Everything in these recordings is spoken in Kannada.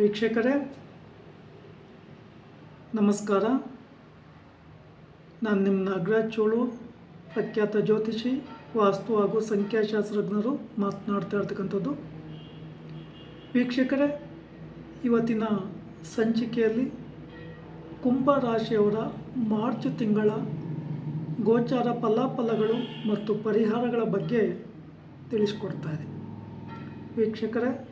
ವೀಕ್ಷಕರೇ, ನಮಸ್ಕಾರ. ನಾನು ನಿಮ್ಮ ನಾಗರಾಜ್ ಚೋಳು, ಪ್ರಖ್ಯಾತ ಜ್ಯೋತಿಷಿ, ವಾಸ್ತು ಹಾಗೂ ಸಂಖ್ಯಾಶಾಸ್ತ್ರಜ್ಞರು ಮಾತನಾಡ್ತಾ ಇರ್ತಕ್ಕಂಥದ್ದು. ವೀಕ್ಷಕರೇ, ಇವತ್ತಿನ ಸಂಚಿಕೆಯಲ್ಲಿ ಕುಂಭ ರಾಶಿಯವರ ಮಾರ್ಚ್ ತಿಂಗಳ ಗೋಚಾರ ಫಲಾಫಲಗಳು ಮತ್ತು ಪರಿಹಾರಗಳ ಬಗ್ಗೆ ತಿಳಿಸ್ಕೊಡ್ತಾ ಇದೆ ವೀಕ್ಷಕರೇ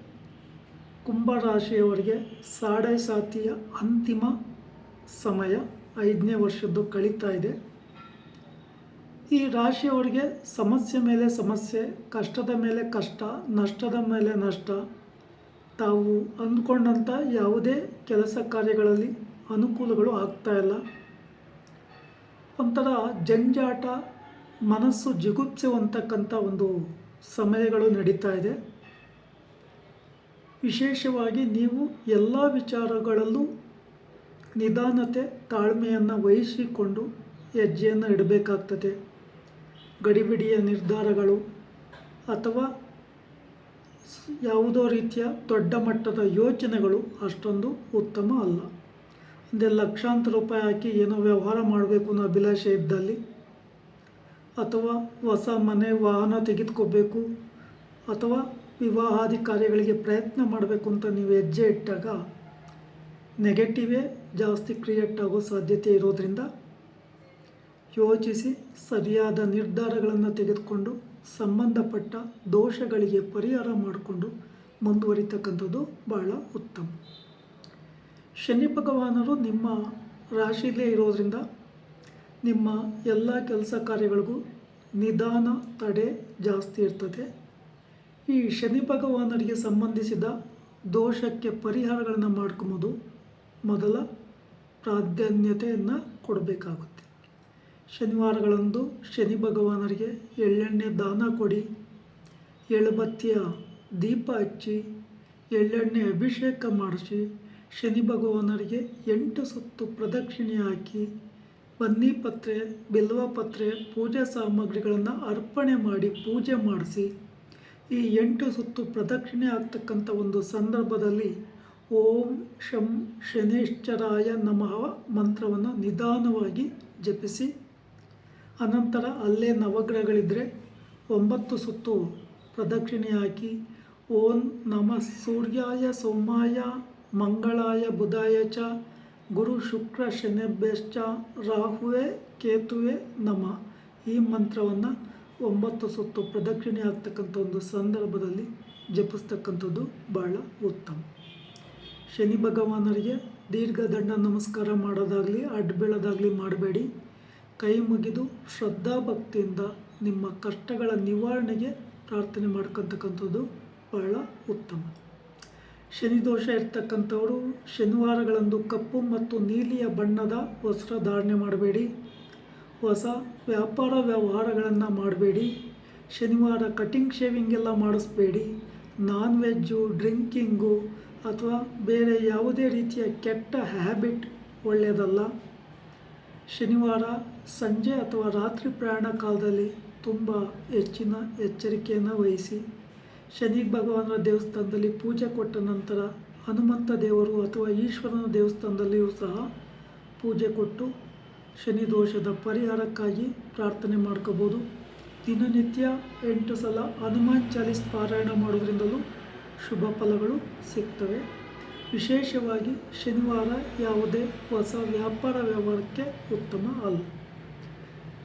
ಕುಂಭ ರಾಶಿಯವರಿಗೆ ಸಾಡೆ ಸಾತಿಯ ಅಂತಿಮ ಸಮಯ ಐದನೇ ವರ್ಷದ್ದು ಕಳೀತಾ ಇದೆ. ಈ ರಾಶಿಯವರಿಗೆ ಸಮಸ್ಯೆ ಮೇಲೆ ಸಮಸ್ಯೆ, ಕಷ್ಟದ ಮೇಲೆ ಕಷ್ಟ, ನಷ್ಟದ ಮೇಲೆ ನಷ್ಟ, ತಾವು ಅಂದ್ಕೊಂಡಂಥ ಯಾವುದೇ ಕೆಲಸ ಕಾರ್ಯಗಳಲ್ಲಿ ಅನುಕೂಲಗಳು ಆಗ್ತಾ ಇಲ್ಲ. ಒಂಥರ ಜಂಜಾಟ, ಮನಸ್ಸು ಜಿಗುಪ್ಸೆವಂತಕ್ಕಂಥ ಒಂದು ಸಮಯಗಳು ನಡೀತಾ ಇದೆ. ವಿಶೇಷವಾಗಿ ನೀವು ಎಲ್ಲ ವಿಚಾರಗಳಲ್ಲೂ ನಿಧಾನತೆ, ತಾಳ್ಮೆಯನ್ನು ವಹಿಸಿಕೊಂಡು ಹೆಜ್ಜೆಯನ್ನು ಇಡಬೇಕಾಗ್ತದೆ. ಗಡಿಬಿಡಿಯ ನಿರ್ಧಾರಗಳು ಅಥವಾ ಯಾವುದೋ ರೀತಿಯ ದೊಡ್ಡ ಮಟ್ಟದ ಯೋಚನೆಗಳು ಅಷ್ಟೊಂದು ಉತ್ತಮ ಅಲ್ಲ. ಅಂದರೆ ಲಕ್ಷಾಂತರ ರೂಪಾಯಿ ಹಾಕಿ ಏನೋ ವ್ಯವಹಾರ ಮಾಡಬೇಕು ಅನ್ನೋ ಅಭಿಲಾಷೆ ಇದ್ದಲ್ಲಿ ಅಥವಾ ಹೊಸ ಮನೆ, ವಾಹನ ತೆಗೆದುಕೋಬೇಕು ಅಥವಾ ವಿವಾಹಾದಿ ಕಾರ್ಯಗಳಿಗೆ ಪ್ರಯತ್ನ ಮಾಡಬೇಕು ಅಂತ ನೀವು ಹೆಜ್ಜೆ ಇಟ್ಟಾಗ ನೆಗೆಟಿವೇ ಜಾಸ್ತಿ ಕ್ರಿಯೇಟ್ ಆಗೋ ಸಾಧ್ಯತೆ ಇರೋದರಿಂದ ಯೋಚಿಸಿ ಸರಿಯಾದ ನಿರ್ಧಾರಗಳನ್ನು ತೆಗೆದುಕೊಂಡು ಸಂಬಂಧಪಟ್ಟ ದೋಷಗಳಿಗೆ ಪರಿಹಾರ ಮಾಡಿಕೊಂಡು ಮುಂದುವರಿತಕ್ಕಂಥದ್ದು ಬಹಳ ಉತ್ತಮ. ಶನಿ ಭಗವಾನರು ನಿಮ್ಮ ರಾಶಿಯಲ್ಲೇ ಇರೋದರಿಂದ ನಿಮ್ಮ ಎಲ್ಲ ಕೆಲಸ ಕಾರ್ಯಗಳಿಗೂ ನಿಧಾನ ತಡೆ ಜಾಸ್ತಿ ಇರ್ತದೆ. ಈ ಶನಿ ಭಗವಾನರಿಗೆ ಸಂಬಂಧಿಸಿದ ದೋಷಕ್ಕೆ ಪರಿಹಾರಗಳನ್ನು ಮಾಡ್ಕೊಂಬೋದು ಮೊದಲ ಪ್ರಾಧಾನ್ಯತೆಯನ್ನು ಕೊಡಬೇಕಾಗುತ್ತೆ. ಶನಿವಾರಗಳಂದು ಶನಿ ಭಗವಾನರಿಗೆ ಎಳ್ಳೆಣ್ಣೆ ದಾನ ಕೊಡಿ, ಎಳುಬತ್ತಿಯ ದೀಪ ಹಚ್ಚಿ, ಎಳ್ಳೆಣ್ಣೆ ಅಭಿಷೇಕ ಮಾಡಿಸಿ, ಶನಿ ಭಗವಾನರಿಗೆ ಎಂಟು ಸುತ್ತು ಪ್ರದಕ್ಷಿಣೆ ಹಾಕಿ, ಬನ್ನಿ ಪತ್ರೆ, ಬಿಲ್ವ ಪತ್ರೆ, ಪೂಜಾ ಸಾಮಗ್ರಿಗಳನ್ನು ಅರ್ಪಣೆ ಮಾಡಿ, ಪೂಜೆ ಮಾಡಿಸಿ ಈ ಎಂಟು ಸುತ್ತು ಪ್ರದಕ್ಷಿಣೆ ಆಗ್ತಕ್ಕಂಥ ಒಂದು ಸಂದರ್ಭದಲ್ಲಿ ಓಂ ಶಂ ಶನೇಶ್ಚರಾಯ ನಮಃ ಮಂತ್ರವನ್ನು ನಿಧಾನವಾಗಿ ಜಪಿಸಿ, ಅನಂತರ ಅಲ್ಲೇ ನವಗ್ರಹಗಳಿದ್ದರೆ ಒಂಬತ್ತು ಸುತ್ತು ಪ್ರದಕ್ಷಿಣೆ ಹಾಕಿ, ಓಂ ನಮಃ ಸೂರ್ಯಾಯ ಸೋಮಾಯ, ಮಂಗಳಾಯ ಬುಧಾಯ ಚ, ಗುರು ಶುಕ್ರ ಶನಿಭ್ಯಶ್ಚ ರಾಹುವೆ ಕೇತುವೆ ನಮ ಈ ಮಂತ್ರವನ್ನು ಒಂಬತ್ತು ಸುತ್ತು ಪ್ರದಕ್ಷಿಣೆ ಆಗ್ತಕ್ಕಂಥ ಒಂದು ಸಂದರ್ಭದಲ್ಲಿ ಜಪಿಸ್ತಕ್ಕಂಥದ್ದು ಬಹಳ ಉತ್ತಮ. ಶನಿ ಭಗವಾನರಿಗೆ ದೀರ್ಘದಂಡ ನಮಸ್ಕಾರ ಮಾಡೋದಾಗಲಿ, ಅಡ್ಬೀಳೋದಾಗಲಿ ಮಾಡಬೇಡಿ. ಕೈ ಮುಗಿದು ಶ್ರದ್ಧಾಭಕ್ತಿಯಿಂದ ನಿಮ್ಮ ಕಷ್ಟಗಳ ನಿವಾರಣೆಗೆ ಪ್ರಾರ್ಥನೆ ಮಾಡ್ಕೊತಕ್ಕಂಥದ್ದು ಬಹಳ ಉತ್ತಮ. ಶನಿ ದೋಷ ಇರ್ತಕ್ಕಂಥವರು ಶನಿವಾರಗಳಂದು ಕಪ್ಪು ಮತ್ತು ನೀಲಿಯ ಬಣ್ಣದ ವಸ್ತ್ರ ಧಾರಣೆ ಮಾಡಬೇಡಿ. ಹೊಸ ವ್ಯಾಪಾರ ವ್ಯವಹಾರಗಳನ್ನು ಮಾಡಬೇಡಿ. ಶನಿವಾರ ಕಟಿಂಗ್ ಶೇವಿಂಗ್ ಎಲ್ಲ ಮಾಡಿಸ್ಬೇಡಿ. ನಾನ್ ವೆಜ್ಜು ಡ್ರಿಂಕಿಂಗು ಅಥವಾ ಬೇರೆ ಯಾವುದೇ ರೀತಿಯ ಕೆಟ್ಟ ಹ್ಯಾಬಿಟ್ ಒಳ್ಳೆಯದಲ್ಲ ಶನಿವಾರ ಸಂಜೆ ಅಥವಾ ರಾತ್ರಿ ಪ್ರಯಾಣ ಕಾಲದಲ್ಲಿ ತುಂಬ ಹೆಚ್ಚಿನ ಎಚ್ಚರಿಕೆಯನ್ನು ವಹಿಸಿ. ಶನಿ ಭಗವಾನರ ದೇವಸ್ಥಾನದಲ್ಲಿ ಪೂಜೆ ಕೊಟ್ಟ ನಂತರ ಹನುಮಂತ ದೇವರು ಅಥವಾ ಈಶ್ವರನ ದೇವಸ್ಥಾನದಲ್ಲಿಯೂ ಸಹ ಪೂಜೆ ಕೊಟ್ಟು ಶನಿ ದೋಷದ ಪರಿಹಾರಕ್ಕಾಗಿ ಪ್ರಾರ್ಥನೆ ಮಾಡ್ಕೋಬೋದು. ದಿನನಿತ್ಯ ಎಂಟು ಸಲ ಹನುಮಾನ್ ಚಾಲೀಸ್ ಪಾರಾಯಣ ಮಾಡೋದ್ರಿಂದಲೂ ಶುಭ ಫಲಗಳು ಸಿಗ್ತವೆ. ವಿಶೇಷವಾಗಿ ಶನಿವಾರ ಯಾವುದೇ ಹೊಸ ವ್ಯಾಪಾರ ವ್ಯವಹಾರಕ್ಕೆ ಉತ್ತಮ ಅಲ್ಲ.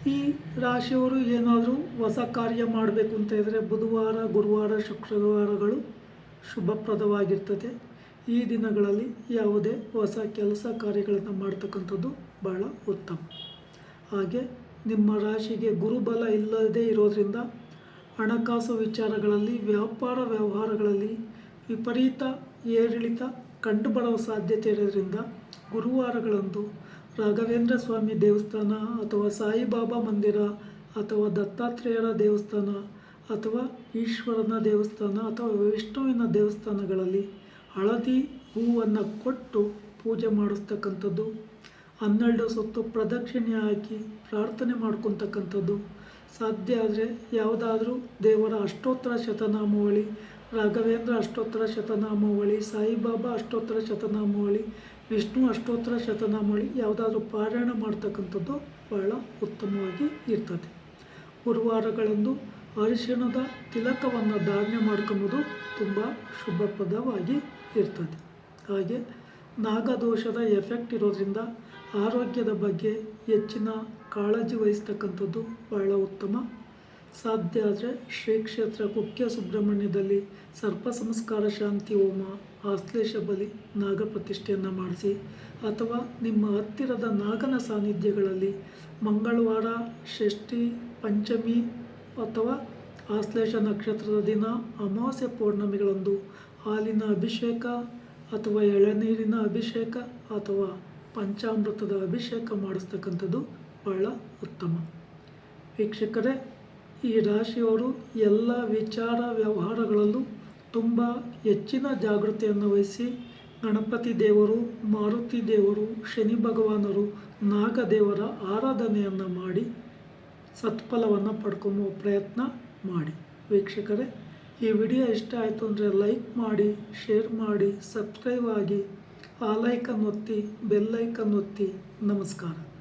ಈ ರಾಶಿಯವರು ಏನಾದರೂ ಹೊಸ ಕಾರ್ಯ ಮಾಡಬೇಕು ಅಂತ ಇದ್ದರೆ ಬುಧವಾರ, ಗುರುವಾರ, ಶುಕ್ರವಾರಗಳು ಶುಭಪ್ರದವಾಗಿರ್ತದೆ. ಈ ದಿನಗಳಲ್ಲಿ ಯಾವುದೇ ಹೊಸ ಕೆಲಸ ಕಾರ್ಯಗಳನ್ನು ಮಾಡ್ತಕ್ಕಂಥದ್ದು ಬಹಳ ಉತ್ತಮ. ಹಾಗೆ ನಿಮ್ಮ ರಾಶಿಗೆ ಗುರುಬಲ ಇಲ್ಲದೇ ಇರೋದರಿಂದ ಹಣಕಾಸು ವಿಚಾರಗಳಲ್ಲಿ, ವ್ಯಾಪಾರ ವ್ಯವಹಾರಗಳಲ್ಲಿ ವಿಪರೀತ ಏರಿಳಿತ ಕಂಡುಬರುವ ಸಾಧ್ಯತೆ ಇರೋದ್ರಿಂದ ಗುರುವಾರಗಳಂದು ರಾಘವೇಂದ್ರ ಸ್ವಾಮಿ ದೇವಸ್ಥಾನ ಅಥವಾ ಸಾಯಿಬಾಬಾ ಮಂದಿರ ಅಥವಾ ದತ್ತಾತ್ರೇಯರ ದೇವಸ್ಥಾನ ಅಥವಾ ಈಶ್ವರನ ದೇವಸ್ಥಾನ ಅಥವಾ ವಿಷ್ಣುವಿನ ದೇವಸ್ಥಾನಗಳಲ್ಲಿ ಹಳದಿ ಹೂವನ್ನು ಕೊಟ್ಟು ಪೂಜೆ ಮಾಡಿಸ್ತಕ್ಕಂಥದ್ದು ಹನ್ನೆರಡು ಸುತ್ತು ಪ್ರದಕ್ಷಿಣೆ ಹಾಕಿ ಪ್ರಾರ್ಥನೆ ಮಾಡ್ಕೊತಕ್ಕಂಥದ್ದು ಸಾಧ್ಯ ಆದರೆ ಯಾವುದಾದ್ರೂ ದೇವರ ಅಷ್ಟೋತ್ತರ ಶತನಾಮಾವಳಿ, ರಾಘವೇಂದ್ರ ಅಷ್ಟೋತ್ತರ ಶತನಾಮಾವಳಿ, ಸಾಯಿಬಾಬಾ ಅಷ್ಟೋತ್ತರ ಶತನಾಮಾವಳಿ, ವಿಷ್ಣು ಅಷ್ಟೋತ್ತರ ಶತನಾಮಾವಳಿ ಯಾವುದಾದ್ರೂ ಪಾರಾಯಣ ಮಾಡ್ತಕ್ಕಂಥದ್ದು ಬಹಳ ಉತ್ತಮವಾಗಿ ಇರ್ತದೆ. ಗುರುವಾರಗಳಂದು ಅರಿಶಿಣದ ತಿಲಕವನ್ನು ಧಾರಣೆ ಮಾಡ್ಕೊಂಬೋದು ತುಂಬ ಶುಭಪ್ರದವಾಗಿ ಇರ್ತದೆ. ಹಾಗೆ ನಾಗದೋಷದ ಎಫೆಕ್ಟ್ ಇರೋದ್ರಿಂದ ಆರೋಗ್ಯದ ಬಗ್ಗೆ ಹೆಚ್ಚಿನ ಕಾಳಜಿ ವಹಿಸ್ತಕ್ಕಂಥದ್ದು ಬಹಳ ಉತ್ತಮ. ಸಾಧ್ಯ ಆದರೆ ಶ್ರೀ ಕ್ಷೇತ್ರ ಕುಕ್ಕೆ ಸುಬ್ರಹ್ಮಣ್ಯದಲ್ಲಿ ಸರ್ಪ ಸಂಸ್ಕಾರ ಶಾಂತಿ ಹೋಮ ಆಶ್ಲೇಷ ಬಲಿ ನಾಗ ಪ್ರತಿಷ್ಠೆಯನ್ನು ಮಾಡಿಸಿ, ಅಥವಾ ನಿಮ್ಮ ಹತ್ತಿರದ ನಾಗನ ಸಾನ್ನಿಧ್ಯಗಳಲ್ಲಿ ಮಂಗಳವಾರ ಷಷ್ಠಿ ಪಂಚಮಿ ಅಥವಾ ಆಶ್ಲೇಷ ನಕ್ಷತ್ರದ ದಿನ ಅಮಾವಾಸ್ಯೆ ಪೌರ್ಣಮಿಗಳಂದು ಹಾಲಿನ ಅಭಿಷೇಕ ಅಥವಾ ಎಳನೀರಿನ ಅಭಿಷೇಕ ಅಥವಾ ಪಂಚಾಮೃತದ ಅಭಿಷೇಕ ಮಾಡಿಸ್ತಕ್ಕಂಥದ್ದು ಬಹಳ ಉತ್ತಮ. ವೀಕ್ಷಕರೇ, ಈ ರಾಶಿಯವರು ಎಲ್ಲ ವಿಚಾರ ವ್ಯವಹಾರಗಳಲ್ಲೂ ತುಂಬ ಹೆಚ್ಚಿನ ಜಾಗೃತಿಯನ್ನು ವಹಿಸಿ ಗಣಪತಿ ದೇವರು, ಮಾರುತಿ ದೇವರು, ಶನಿ ಭಗವಾನರು, ನಾಗದೇವರ ಆರಾಧನೆಯನ್ನು ಮಾಡಿ ಸತ್ಫಲವನ್ನು ಪಡ್ಕೊಂಬೋ ಪ್ರಯತ್ನ ಮಾಡಿ. ವೀಕ್ಷಕರೇ, ಈ ವಿಡಿಯೋ ಇಷ್ಟ ಆಯಿತು ಅಂದರೆ ಲೈಕ್ ಮಾಡಿ, ಶೇರ್ ಮಾಡಿ, ಸಬ್ಸ್ಕ್ರೈಬ್ ಆಗಿ ಆ ಲೈಕನ್ನು ಒತ್ತಿ ಬೆಲ್ಲೈಕನ್ ಒತ್ತಿ ನಮಸ್ಕಾರ.